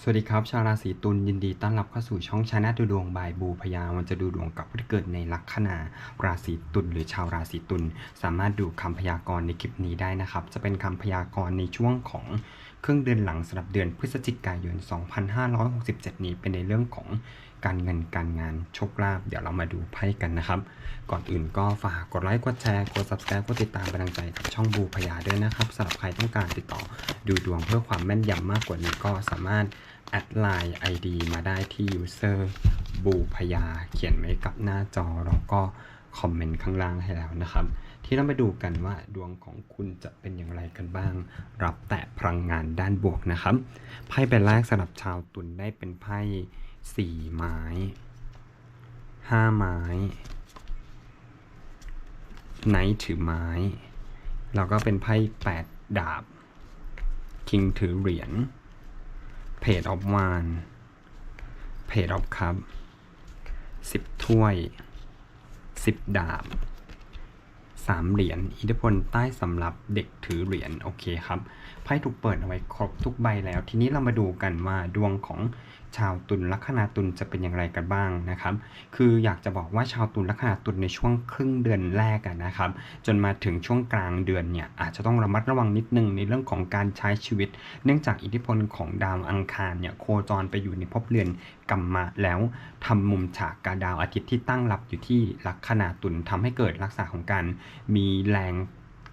สวัสดีครับ ชาวราศีตุลยินดีต้อนรับเข้าสู่ช่องชาแนลดูดวงบายบูพยามันจะดูดวงกับผู้ที่เกิดในลัคนาราศีตุลหรือชาวราศีตุลสามารถดูคำพยากรณ์ในคลิปนี้ได้นะครับ จะเป็นคำพยากรณ์ในช่วงของครึ่งเดือนหลังสำหรับเดือนพฤศจิกายน 2567 นี้เป็นในเรื่องของ การเงินการงานโชคลาภเดี๋ยวเรามาดูไพ่กันนะครับ ก่อนอื่นก็ฝากกดไลค์กดแชร์กด subscribe กดติดตามเป็นกำลังใจกับช่องบูพยาด้วยนะครับสำหรับใครต้องการติดต่อดูดวงเพื่อความแม่นยำมากกว่านี้ก็สามารถแอดไลน์ ID มาได้ที่ user บูพยาเขียนไว้กับหน้าจอแล้วก็คอมเมนต์ข้างล่างให้แล้วนะครับ ที่เรามาดูกันว่าดวงของคุณจะเป็นอย่างไรกันบ้าง รับแต่พลังงานด้านบวกนะครับ ไพ่ใบแรกสำหรับชาวตุลได้เป็นไพ่ สี่ไม้ห้าไม้ไนท์ถือไม้ แล้วก็เป็นไพ่แปดดาบ คิงถือเหรียญเพจออฟวานเพจออฟคัพสิบถ้วยสิบดาบสามเหรียญอิทธิพลใต้สำหรับเด็กถือเหรียญโอเคครับไพ่ถูกเปิดเอาไว้ครบทุกใบแล้ว ทีนี้เรามาดูกันว่าดวงของ ชาวตุลลัคนาตุลจะเป็นอย่างไรกันบ้างนะครับ คืออยากจะบอกว่าชาวตุลลัคนาตุลในช่วงครึ่งเดือนแรกนะครับ จนมาถึงช่วงกลางเดือนเนี่ยอาจจะต้องระมัดระวังนิดนึงในเรื่องของการใช้ชีวิต เนื่องจากอิทธิพลของดาวอังคารเนี่ยโคจรไปอยู่ในภพเรือนกัมมะแล้วทำมุมฉากกับดาวอาทิตย์ที่ตั้งรับอยู่ที่ลัคนาตุลทำให้เกิดลักษณะของการมีแรง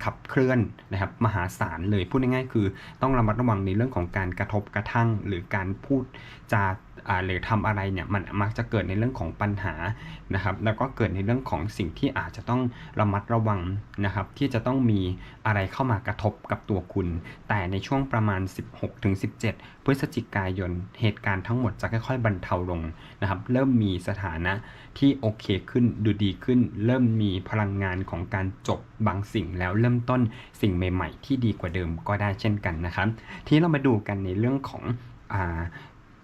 ขับเคลื่อนนะครับมหาศาลเลยพูดง่ายๆคือ ต้องระมัดระวังในเรื่องของการกระทบกระทั่ง หรือการพูดจาอ่า หรือทำอะไรเนี่ยมันมักจะเกิดในเรื่องของปัญหานะครับแล้วก็เกิดในเรื่องของสิ่งที่อาจจะต้องระมัดระวังนะครับที่จะต้องมีอะไรเข้ามากระทบกับตัวคุณ แต่ในช่วงประมาณ 16-17 พฤศจิกายนเหตุการณ์ทั้งหมดจะค่อยๆบรรเทาลงนะครับเริ่มมีสถานะที่โอเคขึ้นดูดีขึ้น เริ่มมีพลังงานของการจบบางสิ่งแล้วเริ่มต้นสิ่งใหม่ ๆ ที่ดีกว่าเดิมก็ได้เช่นกันนะครับ ทีนี้เรามาดูกันในเรื่องของอ่า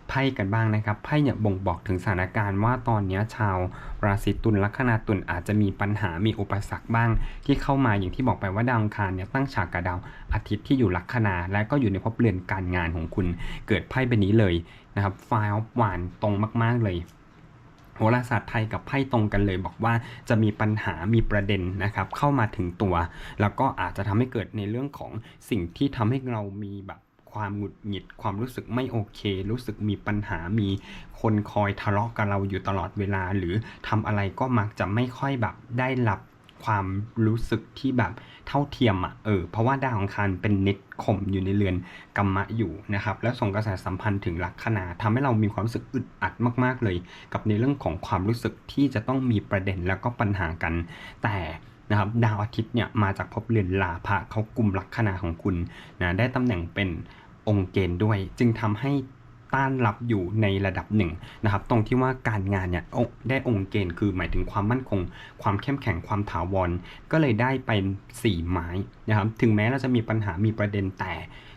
ไพ่กันบ้างนะครับไพ่เนี่ยบ่งบอกถึงสถานการณ์ว่าตอนนี้ชาวราศีตุลลัคนาตุลอาจจะมีปัญหามีอุปสรรคบ้าง ที่เข้ามาอย่างที่บอกไปว่าดาวอังคารเนี่ยตั้งฉากกับดาวอาทิตย์ที่อยู่ลัคนาและก็อยู่ในภพเรือนการงานของคุณ เกิดไพ่ใบนี้เลยนะครับไฟล์หวานตรงมาก ๆเลยโหราศาสตร์ไทยกับไพ่ตรงกันเลย บอกว่าจะมีปัญหามีประเด็นนะครับเข้ามาถึงตัว แล้วก็อาจจะทำให้เกิดในเรื่องของสิ่งที่ทำให้เรามีแบบ ความหงุดหงิด ความรู้สึกไม่โอเค รู้สึกมีปัญหามีคนคอยทะเลาะกับเราอยู่ตลอดเวลา หรือทำอะไรก็มักจะไม่ค่อยแบบได้รับความรู้สึกที่แบบเท่าเทียมอะเออเพราะว่าดาวอังคารเป็นนิดข่มอยู่ในเรือนกัมมะอยู่นะครับ แล้วส่งกระแสสัมพันธ์ถึงลัคนาทำให้เรามีความรู้สึกอึดอัดมาก ๆ เลย กับในเรื่องของความรู้สึกที่จะต้องมีประเด็นแล้วก็ปัญหากัน แต่ นะครับดาวอาทิตย์เนี่ยมาจากภพเรือนลาภะเขากลุ่มลัคนาของคุณนะได้ตำแหน่งเป็นองค์เกณฑ์ด้วย จึงทำให้ ต้านรับอยู่ในระดับหนึ่งนะครับ ตรงที่ว่าการงานเนี่ยได้องค์เกณฑ์คือหมายถึงความมั่นคง ความเข้มแข็งความถาวร ก็เลยได้เป็น4ไม้นะครับ ถึงแม้เราจะมีปัญหามีประเด็นแต่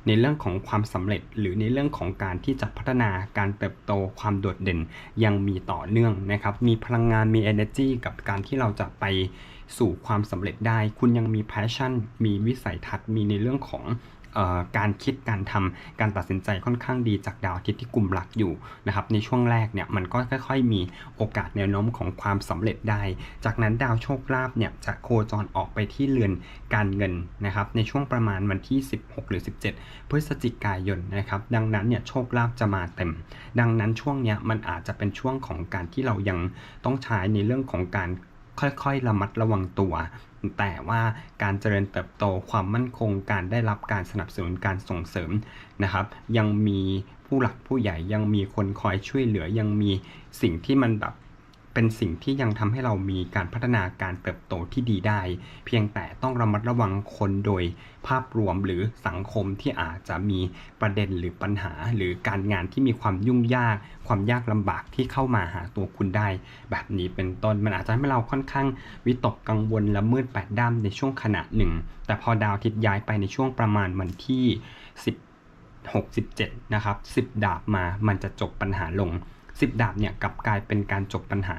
ในเรื่องของความสำเร็จ หรือในเรื่องของการที่จะพัฒนาการเติบโตความโดดเด่นยังมีต่อเนื่องนะครับ มีพลังงานมี energy กับการที่เราจะไปสู่ความสำเร็จได้ คุณยังมี passion มีวิสัยทัศน์มีในเรื่องของ การคิดการทำการตัดสินใจค่อนข้างดีจากดาวอาทิตย์ที่กลุ่มหลักอยู่นะครับในช่วงแรกเนี่ยมันก็ค่อยๆมีโอกาสแนวโน้มของความสำเร็จได้ จากนั้นดาวโชคลาภเนี่ยจะโคจรออกไปที่เรือนการเงินนะครับในช่วงประมาณวันที่ 16 หรือ 17 พฤศจิกายนนะครับดังนั้นเนี่ยโชคลาภจะมาเต็ม ดังนั้นช่วงเนี้ยมันอาจจะเป็นช่วงของการที่เรายังต้องใช้ในเรื่องของการ ค่อยๆระมัดระวังตัว แต่ว่าการเจริญเติบโตความมั่นคงการได้รับการสนับสนุนการส่งเสริมนะครับ ยังมีผู้หลักผู้ใหญ่ยังมีคนคอยช่วยเหลือยังมีสิ่งที่มันแบบ เป็นสิ่งที่ยังทำให้เรามีการพัฒนาการเติบโตที่ดีได้ เพียงแต่ต้องระมัดระวังคนโดยภาพรวมหรือสังคมที่อาจจะมีประเด็นหรือปัญหา หรือการงานที่มีความยุ่งยาก ความยากลำบากที่เข้ามาหาตัวคุณได้ แบบนี้เป็นต้นมันอาจจะให้เราค่อนข้างวิตกกังวลและมืดแปดด้านในช่วงขณะหนึ่ง แต่พอดาวอาทิตย์ย้ายไปในช่วงประมาณวันที่10 67 นะครับ 10 ดาบมา มันจะจบปัญหาลง 10ดาบเนี่ยกลับกลายเป็นการจบปัญหา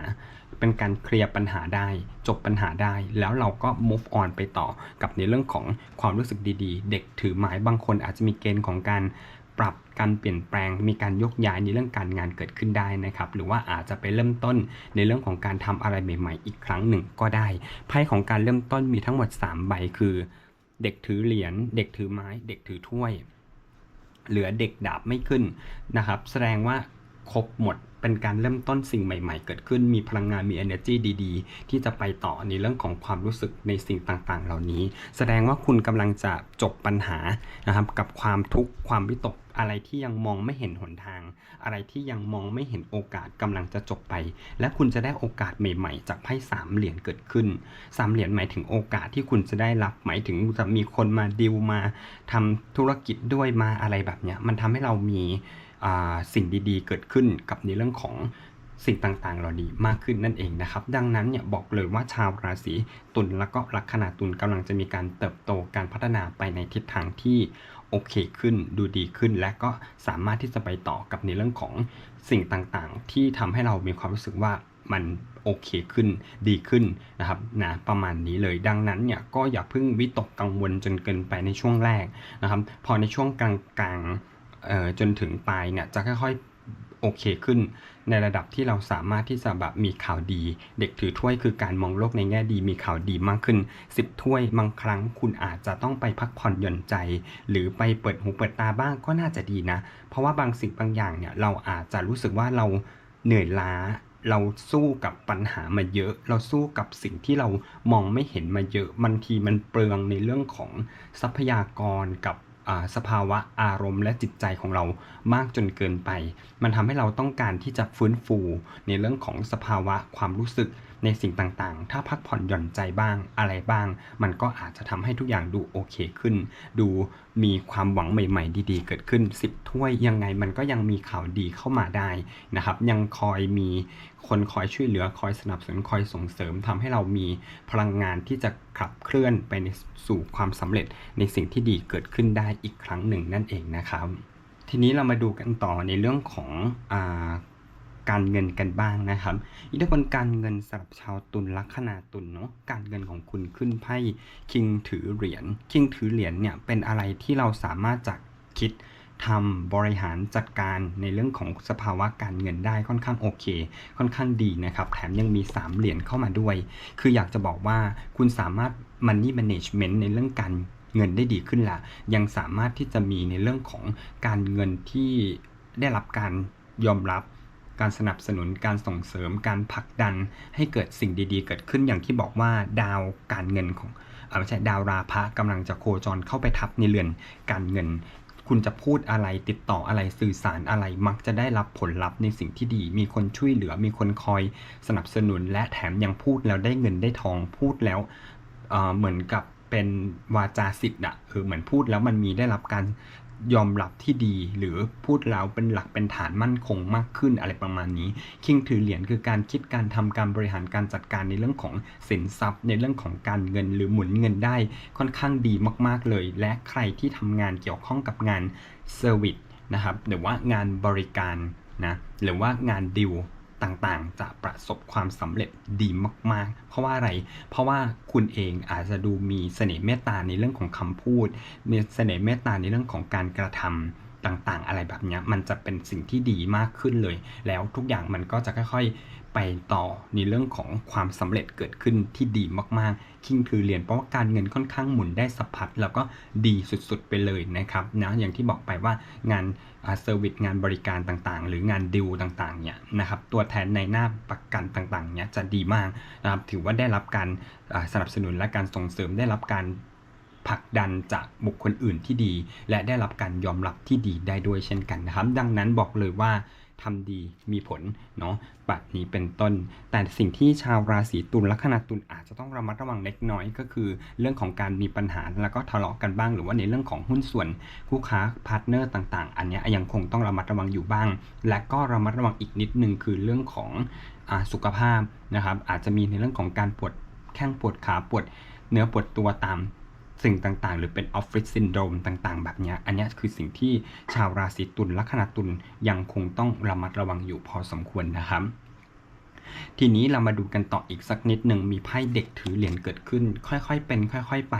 เป็นการเคลียร์ปัญหาได้ จบปัญหาได้ แล้วเราก็ move on ไปต่อกับในเรื่องของความรู้สึกดีๆ เด็กถือไม้บางคนอาจจะมีเกณฑ์ของการปรับการเปลี่ยนแปลงมีการยกย้ายในเรื่องการงานเกิดขึ้นได้นะครับ หรือว่าอาจจะไปเริ่มต้นในเรื่องของการทำอะไรใหม่ ๆ อีกครั้งหนึ่งก็ได้ไพ่ของการเริ่มต้นมีทั้งหมด 3 ใบคือ เด็กถือเหรียญเด็กถือไม้ เด็กถือถ้วย เหลือเด็กดาบไม่ขึ้นนะครับ แสดงว่า ครบหมด เป็นการเริ่มต้นสิ่งใหม่ ๆ เกิดขึ้น มีพลังงานมี energy ดีๆ ที่จะไปต่อในเรื่องของความรู้สึกในสิ่งต่างๆ เหล่านี้ แสดงว่าคุณกำลังจะจบปัญหานะครับกับความทุกข์ความวิตกอะไรที่ยังมองไม่เห็นหนทาง อะไรที่ยังมองไม่เห็นโอกาสกำลังจะจบไป และคุณจะได้โอกาสใหม่ๆ จากไพ่สามเหรียญเกิดขึ้นสามเหรียญหมายถึงโอกาสที่คุณจะได้รับ หมายถึงจะมีคนมาดิวมาทำธุรกิจด้วยมาอะไรแบบเนี้ยมันทำให้เรามี สิ่งดีๆ เกิดขึ้นกับในเรื่องของสิ่งต่างๆ เหล่านี้มากขึ้นนั่นเองนะครับ ดังนั้นเนี่ยบอกเลยว่าชาวราศีตุลแล้วก็ลัคนาตุลกำลังจะมีการเติบโตการพัฒนาไปในทิศทางที่โอเคขึ้นดูดีขึ้น และก็สามารถที่จะไปต่อกับในเรื่องของสิ่งต่างๆ ที่ทำให้เรามีความรู้สึกว่ามันโอเคขึ้นดีขึ้นนะครับนะประมาณนี้เลยดังนั้นเนี่ยก็อย่าเพิ่งวิตกกังวลจนเกินไปในช่วงแรกนะครับ พอในช่วงกลางๆ จนถึงปลายเนี่ยจะค่อยๆโอเคขึ้น ในระดับที่เราสามารถที่จะแบบมีข่าวดี เด็กถือถ้วยคือการมองโลกในแง่ดี มีข่าวดีมากขึ้น 10 ถ้วยบางครั้งคุณอาจจะต้องไปพักผ่อนหย่อนใจ หรือไปเปิดหูเปิดตาบ้างก็น่าจะดีนะ เพราะว่าบางสิ่งบางอย่างเนี่ยเราอาจจะรู้สึกว่าเราเหนื่อยล้าเราสู้กับปัญหามาเยอะ เราสู้กับสิ่งที่เรามองไม่เห็นมาเยอะบางทีมันเปลืองในเรื่องของทรัพยากรกับ สภาวะอารมณ์และจิตใจของเรามากจนเกินไป มันทำให้เราต้องการที่จะฟื้นฟูในเรื่องของสภาวะความรู้สึก ในสิ่งต่างๆ ถ้าพักผ่อนหย่อนใจบ้างอะไรบ้าง มันก็อาจจะทำให้ทุกอย่างดูโอเคขึ้น ดูมีความหวังใหม่ ๆ ดีๆ เกิดขึ้น 10 ถ้วยยังไงมันก็ยังมีข่าวดีเข้ามาได้นะครับ ยังคอยมีคนคอยช่วยเหลือคอยสนับสนุนคอยส่งเสริมทำให้เรามีพลังงานที่จะขับเคลื่อนไปสู่ความสำเร็จในสิ่งที่ดีเกิดขึ้นได้อีกครั้งหนึ่งนั่นเองนะครับ ทีนี้เรามาดูกันต่อในเรื่องของอ การเงินกันบ้างนะครับอิทธิพลการเงินสำหรับชาวตุลลัคนาตุลเนาะการเงินของคุณขึ้นไพ่คิงถือเหรียญคิงถือเหรียญเนี่ยเป็นอะไรที่เราสามารถจะคิดทำบริหารจัดการในเรื่องของสภาวะการเงินได้ค่อนข้างโอเค ค่อนข้างดีนะครับ แถมยังมี 3 เหรียญเข้ามาด้วย คืออยากจะบอกว่าคุณสามารถ money management ในเรื่องการเงินได้ดีขึ้นละยังสามารถที่จะมีในเรื่องของการเงินที่ได้รับการยอมรับ การสนับสนุนการส่งเสริมการผลักดันให้เกิดสิ่งดีๆ เกิดขึ้นอย่างที่บอกว่าดาวการเงินของไม่ใช่ดาวราพะกำลังจะโคจรเข้าไปทับในเรือนการเงิน คุณจะพูดอะไรติดต่ออะไรสื่อสารอะไรมักจะได้รับผลลัพธ์ในสิ่งที่ดี มีคนช่วยเหลือมีคนคอยสนับสนุนและแถมยังพูดแล้วได้เงินได้ทองพูดแล้วเเหมือนกับเป็นวาจาสิทธิ์อะเออเหมือนพูดแล้วมันมีได้รับการ ยอมรับที่ดี หรือพูดแล้วเป็นหลักเป็นฐานมั่นคงมากขึ้นอะไรประมาณนี้ คิงถือเหรียญคือการคิดการทำการบริหารการจัดการในเรื่องของสินทรัพย์ ในเรื่องของการเงินหรือหมุนเงินได้ค่อนข้างดีมาก ๆเลย และใครที่ทำงานเกี่ยวข้องกับงานเซอร์วิสนะครับหรือว่างานบริการนะหรือว่างานดิว ต่างๆ จะประสบความสำเร็จดีมาก ๆ เพราะว่าอะไร เพราะว่าคุณเองอาจจะดูมีเสน่ห์เมตตาในเรื่องของคำพูด มีเสน่ห์เมตตาในเรื่องของการกระทำต่างๆ อะไรแบบนี้มันจะเป็นสิ่งที่ดีมากขึ้นเลย แล้วทุกอย่างมันก็จะค่อยๆไปต่อในเรื่องของความสำเร็จเกิดขึ้นที่ดีมากๆ คิงคือเรียนเพราะว่าการเงินค่อนข้างหมุนได้สัพัดแล้วก็ดีสุดๆไปเลยนะครับนะอย่างที่บอกไปว่างาน เซอร์วิสงานบริการต่างๆ หรืองานดิวต่างๆเนี่ยนะครับตัวแทนในหน้าประกันต่างๆเนี่ยจะดีมากนะครับถือว่าได้รับการสนับสนุนและการส่งเสริมได้รับการผลักดันจากบุคคลอื่นที่ดี และได้รับการยอมรับที่ดีได้ด้วยเช่นกันนะครับ ดังนั้นบอกเลยว่า ทำดีมีผลเนาะแบบนี้เป็นต้น แต่สิ่งที่ชาวราศีตุลลัคนาตุลอาจจะต้องระมัดระวังเล็กน้อยก็คือ เรื่องของการมีปัญหาแล้วก็ทะเลาะกันบ้าง หรือว่าในเรื่องของหุ้นส่วนคู่ค้าพาร์ทเนอร์ต่าง ๆ อันนี้ยังคงต้องระมัดระวังอยู่บ้าง และก็ระมัดระวังอีกนิดนึงคือเรื่องของอสุขภาพนะครับอาจจะมีในเรื่องของการปวดแข้งปวดขาปวดเนื้อปวดตัวตาม สิ่งต่างๆ หรือเป็นออฟฟิศซินโดรมต่างๆ แบบนี้อันนี้คือสิ่งที่ชาวราศีตุลลัคนาตุลยังคงต้องระมัดระวังอยู่พอสมควรนะครับทีนี้เรามาดูกันต่ออีกสักนิดหนึ่งมีไพ่เด็กถือเหรียญเกิดขึ้น ค่อยๆเป็น ค่อย ๆ ไป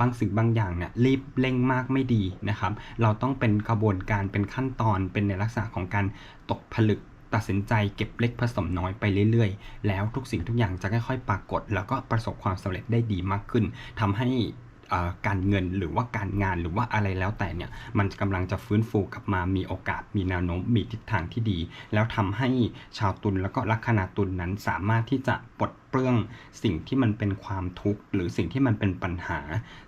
บางสิ่งบางอย่างเนี่ยรีบเร่งมากไม่ดีนะครับ เราต้องเป็นกระบวนการเป็นขั้นตอนเป็นในลักษณะของการตกผลึกตัดสินใจเก็บเล็กผสมน้อยไปเรื่อยๆ แล้วทุกสิ่งทุกอย่างจะค่อยๆ ปรากฏ แล้วก็ประสบความสำเร็จได้ดีมากขึ้นทำให้ การเงินหรือว่าการงานหรือว่าอะไรแล้วแต่เนี่ยมันกำลังจะฟื้นฟูกลับมามีโอกาสมีแนวโน้มมีทิศทางที่ดี แล้วทำให้ชาวตุลแล้วก็ลัคนาตุลนั้นสามารถที่จะปลดเปลื้องสิ่งที่มันเป็นความทุกข์หรือสิ่งที่มันเป็นปัญหา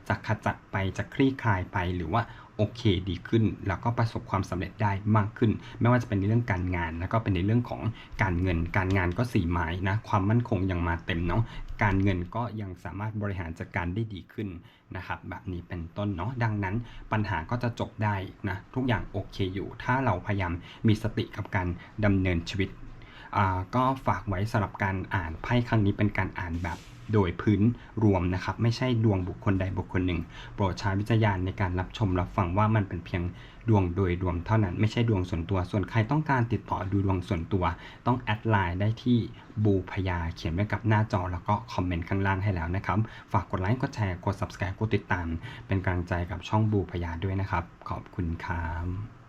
จะขจัดไปจะคลี่คลายไปหรือว่า โอเคดีขึ้น แล้วก็ประสบความสำเร็จได้มากขึ้น ไม่ว่าจะเป็นในเรื่องการงาน แล้วก็เป็นในเรื่องของการเงิน การงานก็สี่ไม้นะความมั่นคงยังมาเต็มเนาะการเงินก็ยังสามารถบริหารจัดการได้ดีขึ้นนะครับแบบนี้เป็นต้นเนาะดังนั้นปัญหาก็จะจบได้นะทุกอย่างโอเคอยู่ ถ้าเราพยายามมีสติกับการดำเนินชีวิตอ่าก็ฝากไว้สำหรับการอ่านไพ่ครั้งนี้เป็นการอ่านแบบ โดยพื้นรวมนะครับ ไม่ใช่ดวงบุคคลใดบุคคลหนึ่ง โปรดใช้วิจารณญาณในการรับชมรับฟังว่ามันเป็นเพียงดวงโดยรวมเท่านั้นไม่ใช่ดวงส่วนตัว ส่วนใครต้องการติดต่อดูดวงส่วนตัว ต้องแอดไลน์ได้ที่บูพยาเขียนไว้กับหน้าจอแล้วก็คอมเมนต์ข้างล่างให้แล้วนะครับ ฝากกดไลค์กดแชร์กด subscribe กดติดตาม เป็นกำลังใจกับช่องบูพยาด้วยนะครับ ขอบคุณครับ